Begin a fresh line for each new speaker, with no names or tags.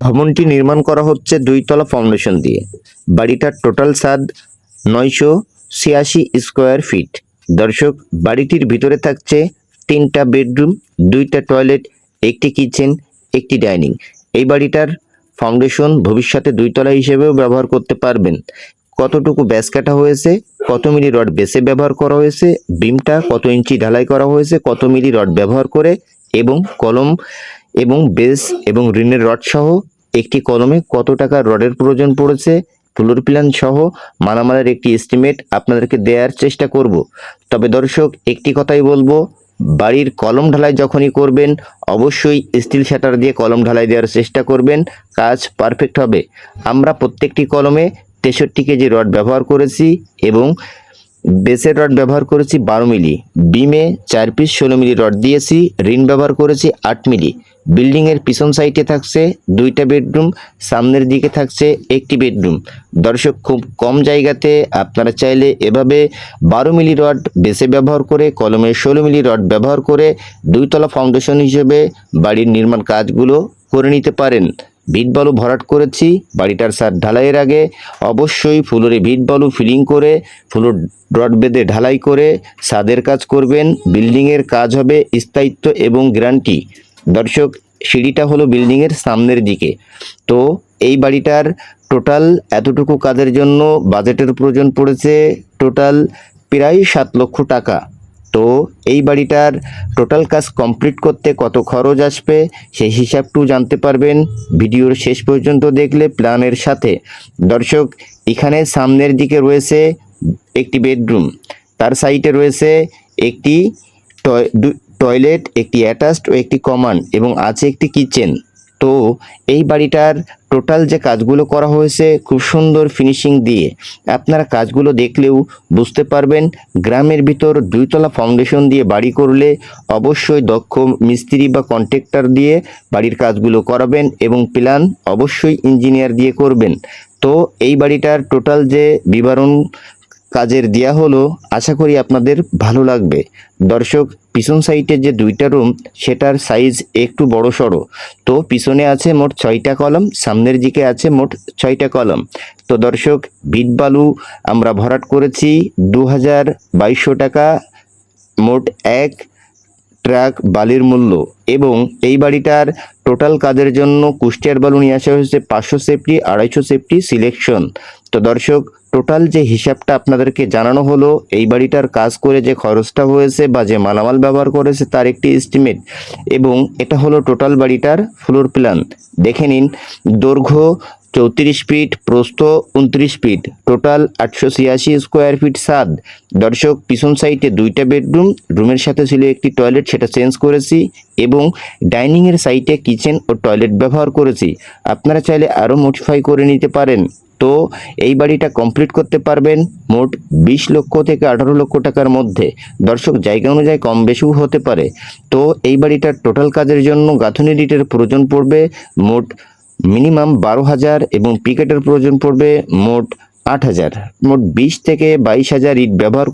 ভবনটি নির্মাণ করা হচ্ছে দুইতলা ফাউন্ডেশন দিয়ে। বাড়িটার টোটাল সাদ নয়শো ছিয়াশি স্কোয়ার ফিট দর্শক, বাড়িটির ভিতরে থাকছে তিনটা বেডরুম দুইটা টয়লেট একটি কিচেন একটি ডাইনিং এই বাড়িটার ফাউন্ডেশন ভবিষ্যতে দুইতলা হিসেবেও ব্যবহার করতে পারবেন। কতটুকু ব্যাস কাটা হয়েছে, কত মিলি রড বেসে ব্যবহার করা হয়েছে বিমটা কত ইঞ্চি ঢালাই করা হয়েছে, কত মিলি রড ব্যবহার করে, এবং কলম এবং বেস এবং ঋণের রড সহ একটি কলমে কত টাকা রডের প্রয়োজন পড়েছে? ফ্লোর প্ল্যান সহ মালামালের একটি এস্টিমেট আপনাদেরকে দেওয়ার চেষ্টা করব। তবে দর্শক, একটি কথাই বলব, বাড়ির কলম ঢালাই যখনই করবেন, অবশ্যই স্টিল শাটার দিয়ে কলম ঢালাই দেওয়ার চেষ্টা করবেন, কাজ পারফেক্ট হবে। আমরা প্রত্যেকটি কলমে তেষট্টি কেজি রড ব্যবহার করেছি এবং বেসের রড ব্যবহার করেছি বারো মিলি। বিমে চার পিস ষোলো মিলি রড দিয়েছি, রিন ব্যবহার করেছি আট মিলি। বিল্ডিংয়ের পিছন সাইডে থাকছে দুইটা বেডরুম, সামনের দিকে থাকছে একটি বেডরুম। দর্শক, খুব কম জায়গাতে আপনারা চাইলে এভাবে বারো মিলি রড বেসে ব্যবহার করে কলমের ষোলো মিলি রড ব্যবহার করে দুইতলা ফাউন্ডেশন হিসেবে বাড়ির নির্মাণ কাজগুলো করে নিতে পারেন। ভিট বালু ভরাট করেছি, বাড়িটার সার ঢালাইয়ের আগে। অবশ্যই ফুলরে ভিট বালু ফিলিং করে, ফুলোর রড বেঁধে ঢালাই করে ছাদের কাজ করবেন। বিল্ডিংয়ের কাজ হবে স্থায়িত্ব এবং গ্যারান্টি। দর্শক, সিঁড়িটা হলো বিল্ডিংয়ের সামনের দিকে। তো এই বাড়িটার টোটাল এতটুকু কাজের জন্য বাজেটের প্রয়োজন পড়েছে টোটাল প্রায় সাত লক্ষ টাকা। তো এই বাড়িটার টোটাল কাজ কমপ্লিট করতে কত খরচ আসবে সেই হিসাবটু জানতে পারবেন। ভিডিওর শেষ পর্যন্ত দেখলে প্ল্যানের সাথে। দর্শক, এখানে সামনের দিকে রয়েছে একটি বেডরুম। তার সাইডে রয়েছে একটি টয়লেট, একটি অ্যাটাচড ও একটি কমন এবং আছে একটি কিচেন। তো এই বাড়িটার টোটাল যে কাজগুলো করা হয়েছে, খুব সুন্দর ফিনিশিং দিয়ে আপনারা কাজগুলো দেখলেও বুঝতে পারবেন। গ্রামের ভিতর দুইতলা ফাউন্ডেশন দিয়ে বাড়ি করলে অবশ্যই দক্ষ মিস্ত্রি বা কন্ট্রাক্টর দিয়ে বাড়ির কাজগুলো করাবেন এবং প্ল্যান অবশ্যই ইঞ্জিনিয়ার দিয়ে করবেন। তো এই বাড়িটার টোটাল যে বিবরণ কাজের দেয়া হলো, আশা করি আপনাদের ভালো লাগবে। দর্শক, পিছন সাইডে যে দুইটা রুম সেটার সাইজ একটু বড় সড়ো। তো পিছনে আছে মোট ছয়টা কলম সামনের দিকে আছে মোট ছয়টা কলম তো দর্শক, বিট বালু আমরা ভরাট করেছি দু হাজার বাইশশো টাকা, মোট এক ট্রাক বালির মূল্য। এবং এই বাড়িটার টোটাল কাজের জন্য কুষ্টিয়ার বালু নিয়ে আসা হয়েছে পাঁচশো সেফটি আড়াইশো সেফটি সিলেকশন তো দর্শক টোটাল যে হিসাবটা আপনাদেরকে জানানো হলো, এই বাড়িটার কাজ করে যে খরচটা হয়েছে বা যে মালামাল ব্যবহার করেছে তার একটি এস্টিমেট এবং এটা হলো টোটাল বাড়িটার ফ্লোর প্ল্যান দেখে নিন, দৈর্ঘ্য চৌত্রিশ ফিট প্রস্থ উনত্রিশ ফিট টোটাল আটশো ছিয়াশি স্কোয়ার ফিট সাদ। দর্শক, পিছন সাইডে দুইটা বেডরুম রুমের সাথে ছিল একটি টয়লেট সেটা চেঞ্জ করেছি এবং ডাইনিংয়ের সাইটে কিচেন ও টয়লেট ব্যবহার করেছি। আপনারা চাইলে আরও মডিফাই করে নিতে পারেন। তো এই বাড়িটা কমপ্লিট করতে পারবেন মোট বিশ লক্ষ থেকে আঠারো লক্ষ টাকার মধ্যে। দর্শক, জায়গা অনুযায়ী কম বেশিও হতে পারে। তো এই বাড়িটার টোটাল কাজের জন্য গাঁথনি রিটের প্রয়োজন পড়বে মোট মিনিমাম বারো হাজার এবং পিকেটের প্রয়োজন পড়বে মোট আট হাজার। মোট বিশ থেকে বাইশ হাজার ইট ব্যবহার